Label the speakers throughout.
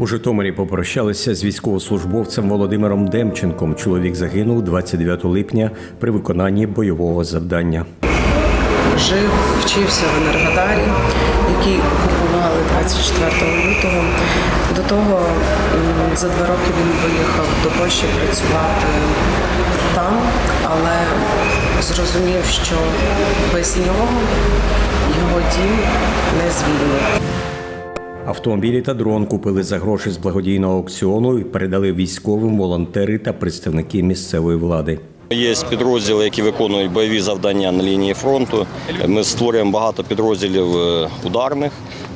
Speaker 1: У Житомирі попрощалися з військовослужбовцем Володимиром Демченком. Чоловік загинув 29 липня при виконанні бойового завдання.
Speaker 2: жив, вчився в Енергодарі, які купували 24 лютого. До того за два роки він виїхав до Польщі працювати там, але зрозумів, що без нього його дім не звільнить.
Speaker 1: Автомобілі та дрон купили за гроші з благодійного аукціону і передали військовим волонтери та представники місцевої влади.
Speaker 3: Є підрозділи, які виконують бойові завдання на лінії фронту. Ми створюємо багато підрозділів е, ударних,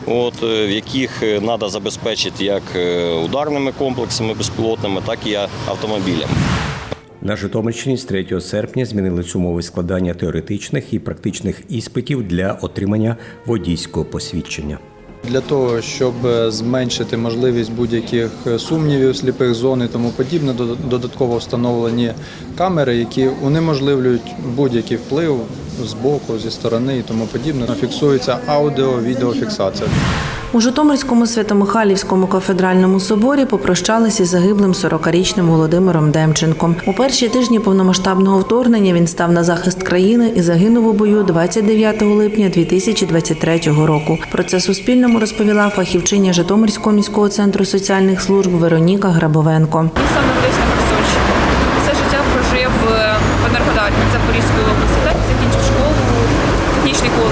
Speaker 3: от, е, в яких треба забезпечити як е, ударними комплексами безпілотними, так і автомобілями.
Speaker 1: На Житомирщині з 3 серпня змінились умови складання теоретичних і практичних іспитів для отримання водійського посвідчення.
Speaker 4: Для того, щоб е, зменшити можливість будь-яких е, сумнівів, сліпих зон і тому подібне, дод- додатково встановлені камери, які унеможливлюють будь-який вплив з боку, зі сторони і тому подібне. Фіксується аудіо, відеофіксація.
Speaker 5: У Житомирському Свято-Михайлівському кафедральному соборі попрощалися із загиблим 40-річним Володимиром Демченком. У перші тижні повномасштабного вторгнення він став на захист країни і загинув у бою 29 липня 2023 року. Про це Суспільному розповіла фахівчиня Житомирського міського центру соціальних служб Вероніка Грабовенко.
Speaker 6: Саме десь на Херсонщині. Все життя прожив е, в Енергодарі Запорізької області. Так закінчив школу,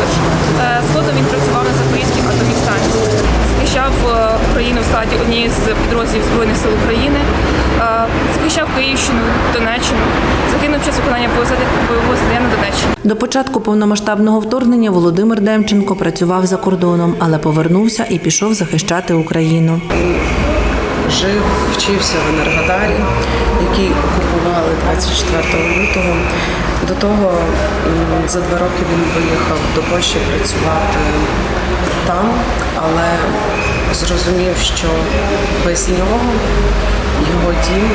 Speaker 6: технічний. Е, Згодом він працював на Запорізькій атомній станції. Захищав е, Україну в складі однієї з підрозділів Збройних сил України. Е, Захищав Київщину, Донеччину. Загинув час виконання бойового завдання на Донеччині.
Speaker 5: До початку повномасштабного вторгнення Володимир Демченко працював за кордоном, але повернувся і пішов захищати Україну.
Speaker 2: Жив, вчився в Енергодарі, які купували 24 лютого. До того за два роки він виїхав до Польщі працювати там, але зрозумів, що без нього його дім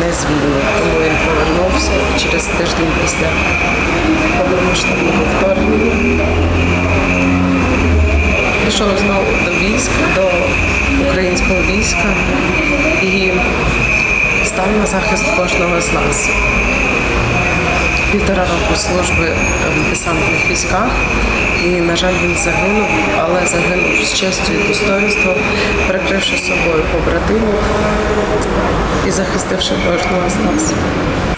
Speaker 2: не звільнить. Тому він повернувся через тиждень після повномасштабного вторгнення пішов знову до війська, до українського війська і став на захист кожного з нас. Півтора року служби в десантних військах, і, на жаль, він загинув, але загинув з честю і достоинством, прикривши собою побратимів і захистивши кожного з нас.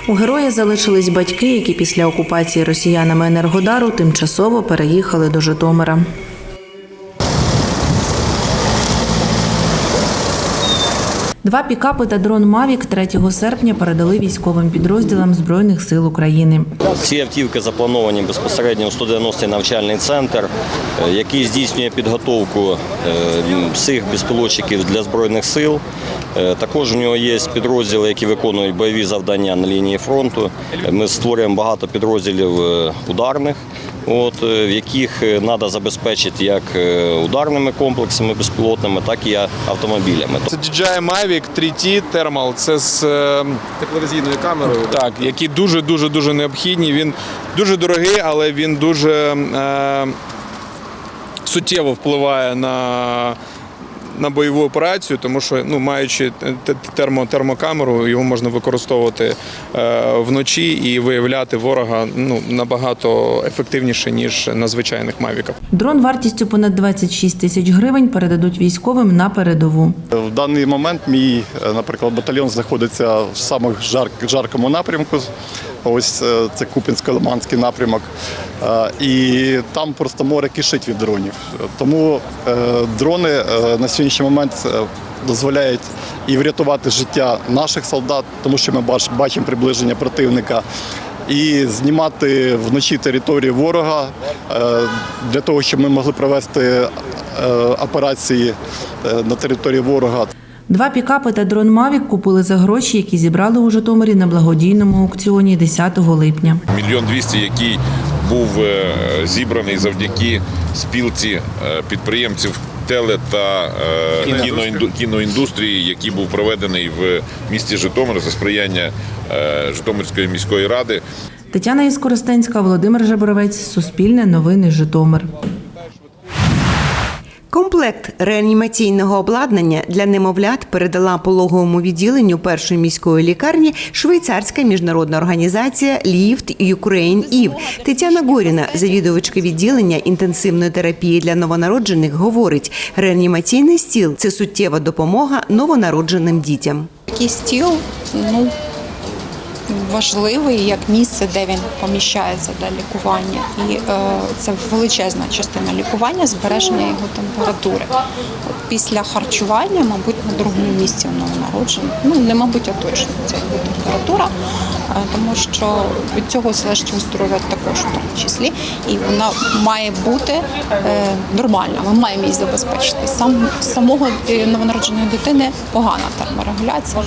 Speaker 5: У героя залишились батьки, які після окупації росіянами Енергодару тимчасово переїхали до Житомира. Два пікапи та дрон Мавік 3 серпня передали військовим підрозділам Збройних сил України.
Speaker 3: Ці автівки заплановані безпосередньо у 190-й навчальний центр, е, який здійснює підготовку е, всіх безпілотчиків для збройних сил. Е, Також у нього є підрозділи, які виконують бойові завдання на лінії фронту. Ми створюємо багато підрозділів ударних, от, е, в яких треба забезпечити як е, ударними комплексами безпілотними, так і автомобілями.
Speaker 7: Це DJI Mavic 3T Thermal. Це з е,
Speaker 8: тепловізійною камерою.
Speaker 7: так, які дуже дуже дуже необхідні. Він дуже дорогий, але він дуже е, суттєво впливає на. На бойову операцію, тому що ну маючи термо, термокамеру, його можна використовувати е, вночі і виявляти ворога ну набагато ефективніше ніж на звичайних мавіках.
Speaker 5: Дрон вартістю понад 26 тисяч гривень передадуть військовим на передову.
Speaker 8: В даний момент мій, е, наприклад, батальйон знаходиться в самих жар, жаркому напрямку. Ось е, це Купінсько-Лиманський напрямок. Е, І там просто море кишить від дронів. Тому е, дрони на сьогоднішній момент дозволяють і врятувати життя наших солдат, тому що ми бачимо приближення противника. І знімати вночі територію ворога для того, щоб ми могли провести операції на території ворога.
Speaker 5: Два пікапи та дрон Мавік купили за гроші, які зібрали у Житомирі на благодійному аукціоні 10 липня.
Speaker 9: мільйон двісті, який був е, зібраний завдяки спілці е, підприємців теле та е, кіноіндустрії, який був проведений в місті Житомир за сприяння Житомирської міської ради.
Speaker 5: Тетяна Іскоростенська, Володимир Жаборовець, Суспільне новини Житомир.
Speaker 10: Комплект реанімаційного обладнання для немовлят передала пологовому відділенню першої міської лікарні швейцарська міжнародна організація Lift Ukraine Ів. Тетяна Горіна, завідувачка відділення інтенсивної терапії для новонароджених, говорить: реанімаційний стіл це суттєва допомога новонародженим дітям.
Speaker 11: Такий стіл ну, важливий як місце, де він поміщається для лікування. І е, це величезна частина лікування, збереження його температури. Після харчування, мабуть, на другому місці воно народження. Ну, не мабуть, а точно це його температура, тому що від цього залежить здоров'я також, в тому числі. І вона має бути е, нормальна, ми маємо її забезпечити. Сам самого е, новонародженої дитини погана терморегуляція.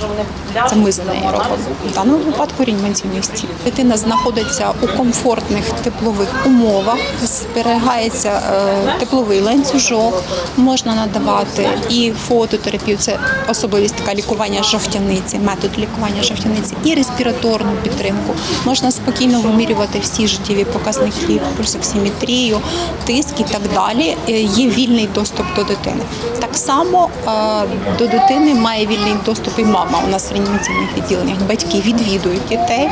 Speaker 11: Це ми за неї робимо. В даному випадку реанімаційний стіл. Дитина знаходиться у комфортних теплових умовах, зберігається е, тепловий ланцюжок, можна надавати і фототерапію, це особливість така лікування жовтяниці, метод лікування жовтяниці, і респіраторну підтримку. Можна спокійно вимірювати всі життєві показники, пульсоксиметрію, тиск і так далі. Е, Є вільний доступ до дитини. Так само е, до дитини має вільний доступ і мама. У нас в реанімаційних відділеннях батьки відвідують дітей.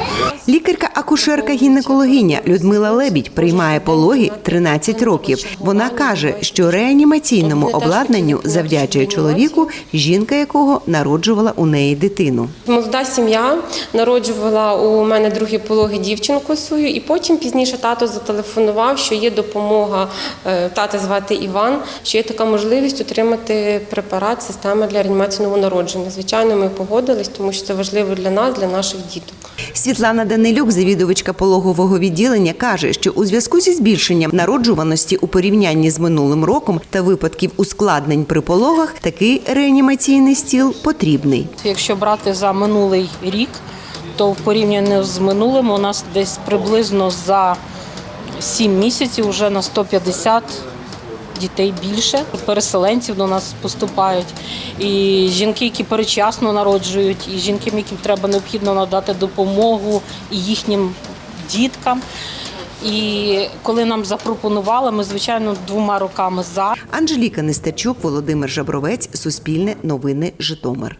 Speaker 10: Лікарка-акушерка гінекологиня Людмила Лебідь приймає пологи 13 років. Вона каже, що реанімаційному обладнанню завдячує чоловіку, жінка якого народжувала у неї дитину.
Speaker 12: Молода сім'я народжувала у мене другі пологи дівчинку свою, і потім пізніше тато зателефонував, що є допомога. е, Тата звати Іван, що є така можливість отримати препарат системи для реанімаційного народження. Звичайно, ми погодились, тому що це важливо для нас, для наших діток.
Speaker 10: Світлана Данилюк, завідувачка пологового відділення, каже, що у зв'язку зі збільшенням народжуваності у порівнянні з минулим роком та випадків ускладнень при пологах, такий реанімаційний стіл потрібний.
Speaker 13: Якщо брати за минулий рік, то в порівнянні з минулим у нас десь приблизно за 7 місяців вже на 150 дітей більше. Переселенців до нас поступають. І жінки, які перечасно народжують, і жінки, яким треба необхідно надати допомогу і їхнім діткам. І коли нам запропонували, ми звичайно двома руками за.
Speaker 10: Анжеліка Нестерчук, Володимир Жабровець, Суспільне новини, Житомир.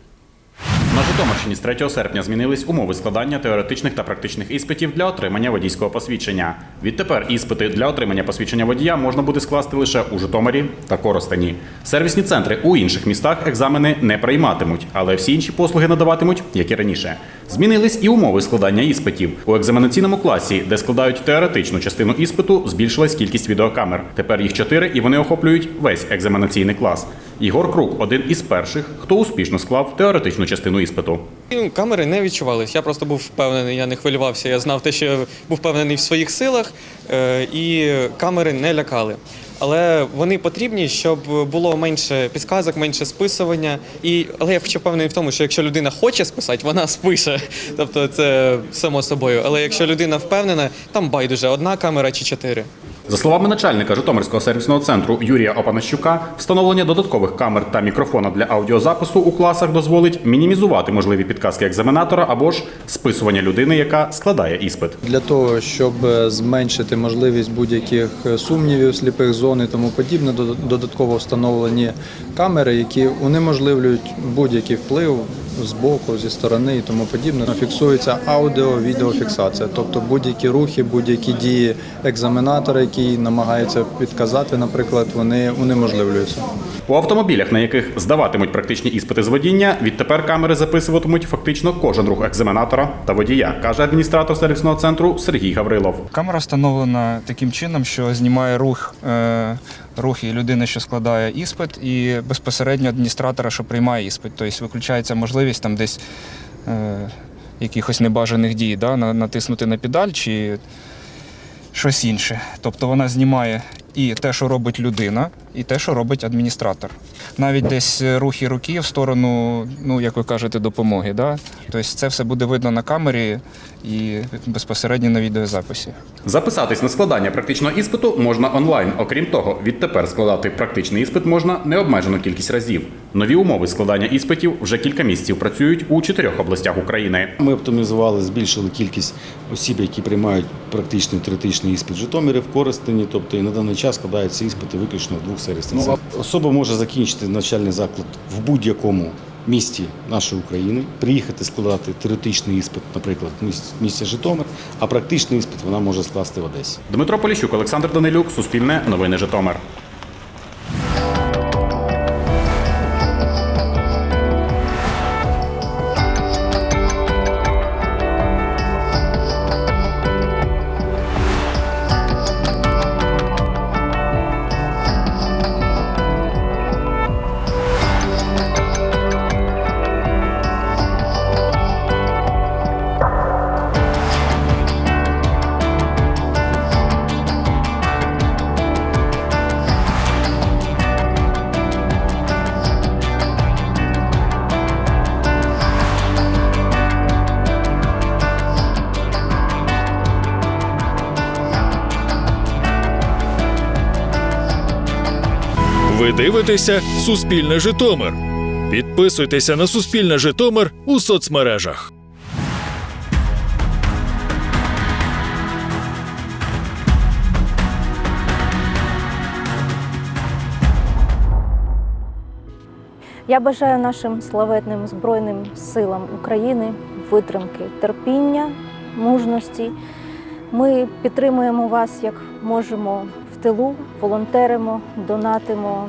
Speaker 14: На Житомирщині з 3 серпня змінились умови складання теоретичних та практичних іспитів для отримання водійського посвідчення. Відтепер іспити для отримання посвідчення водія можна буде скласти лише у Житомирі та Коростені. Сервісні центри у інших містах екзамени не прийматимуть, але всі інші послуги надаватимуть, як і раніше. Змінились і умови складання іспитів. У екзаменаційному класі, де складають теоретичну частину іспиту, збільшилась кількість відеокамер. Тепер їх чотири, і вони охоплюють весь екзаменаційний клас. Ігор Крук один із перших, хто успішно склав теоретичну частину іспиту.
Speaker 15: Камери не відчувались. Я просто був впевнений, я не хвилювався. Я знав те, що був впевнений в своїх силах, е, і камери не лякали. Але вони потрібні, щоб було менше підказок, менше списування. І, але я ще впевнений в тому, що якщо людина хоче списати, вона спише. Тобто це само собою. Але якщо людина впевнена, там байдуже одна камера чи чотири.
Speaker 14: За словами начальника Житомирського сервісного центру Юрія Опанащука, встановлення додаткових камер та мікрофона для аудіозапису у класах дозволить мінімізувати можливі підказки екзаменатора або ж списування людини, яка складає іспит.
Speaker 4: Для того, щоб е, зменшити можливість будь-яких е, сумнівів, сліпих зон і тому подібне, дод- додатково встановлені камери, які унеможливлюють будь-який вплив з боку, зі сторони і тому подібне. Фіксується аудіо, відеофіксація, тобто будь-які рухи, будь-які дії екзаменатора, який намагається підказати, наприклад, вони унеможливлюються.
Speaker 14: У автомобілях, на яких здаватимуть практичні іспити з водіння, відтепер камери записуватимуть фактично кожен рух екзаменатора та водія, каже адміністратор сервісного центру Сергій Гаврилов.
Speaker 16: Камера встановлена таким чином, що знімає рух, е, рухи людини, що складає іспит, і безпосередньо адміністратора, що приймає іспит. Тобто виключається можливість там десь е, якихось небажаних дій, да, на- натиснути на педаль чи щось інше. Тобто вона знімає і те, що робить людина, і те, що робить адміністратор. Навіть десь рухи руки в сторону, ну як ви кажете, допомоги. Да? Тобто це все буде видно на камері і безпосередньо на відеозаписі.
Speaker 14: Записатись на складання практичного іспиту можна онлайн. Окрім того, відтепер складати практичний іспит можна необмежену кількість разів. Нові умови складання іспитів вже кілька місяців працюють у чотирьох областях України.
Speaker 17: Ми оптимізували, збільшили кількість осіб, які приймають практичний теоретичний іспит в Житомирі, в Коростені. Тобто і на даний час складаються іспити виключно в двох сервіс. Ну, особа може закінчити навчальний заклад в будь-якому місті нашої України, приїхати складати теоретичний іспит, наприклад, в в місті Житомир, а практичний іспит вона може скласти в Одесі.
Speaker 14: Дмитро Поліщук, Олександр Данилюк, Суспільне, Новини Житомир.
Speaker 18: Дивитеся Суспільне Житомир. Підписуйтеся на Суспільне Житомир у соцмережах.
Speaker 19: Я бажаю нашим славетним Збройним силам України витримки, терпіння, мужності. Ми підтримуємо вас як можемо в тилу, волонтеримо, донатимо,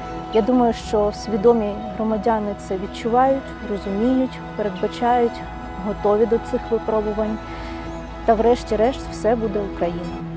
Speaker 19: Я думаю, що свідомі громадяни це відчувають, розуміють, передбачають, готові до цих випробувань. Та врешті-решт все буде Україна.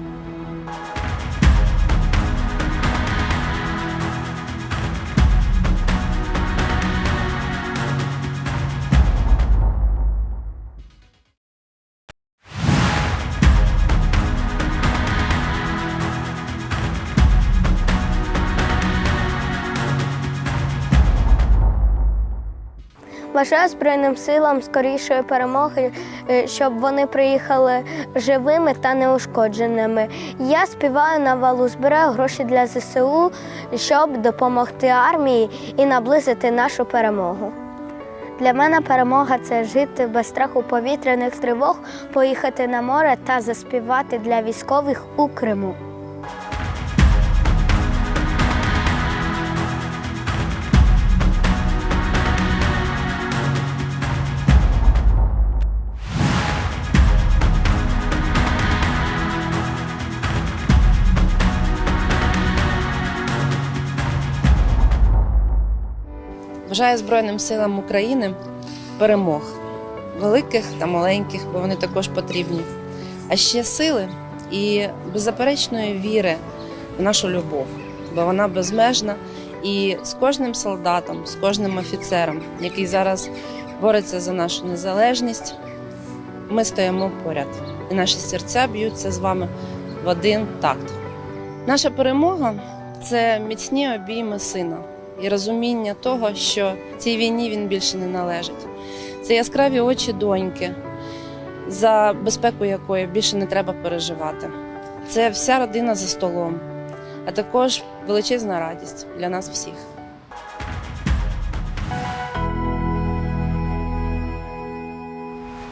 Speaker 20: Бажаю Збройним силам скорішої перемоги, е, щоб вони приїхали живими та неушкодженими. Я співаю на валу, збираю гроші для ЗСУ, щоб допомогти армії і наблизити нашу перемогу. Для мене перемога це жити без страху повітряних тривог, поїхати на море та заспівати для військових у Криму.
Speaker 21: Бажаю Збройним силам України перемог великих та маленьких, бо вони також потрібні. А ще сили і беззаперечної віри в нашу любов, бо вона безмежна. І з кожним солдатом, з кожним офіцером, який зараз бореться за нашу незалежність, ми стоїмо поряд. І наші серця б'ються з вами в один такт. Наша перемога це міцні обійми сина і розуміння того, що цій війні він більше не належить. Це яскраві очі доньки, за безпеку якої більше не треба переживати. Це вся родина за столом, а також величезна радість для нас всіх.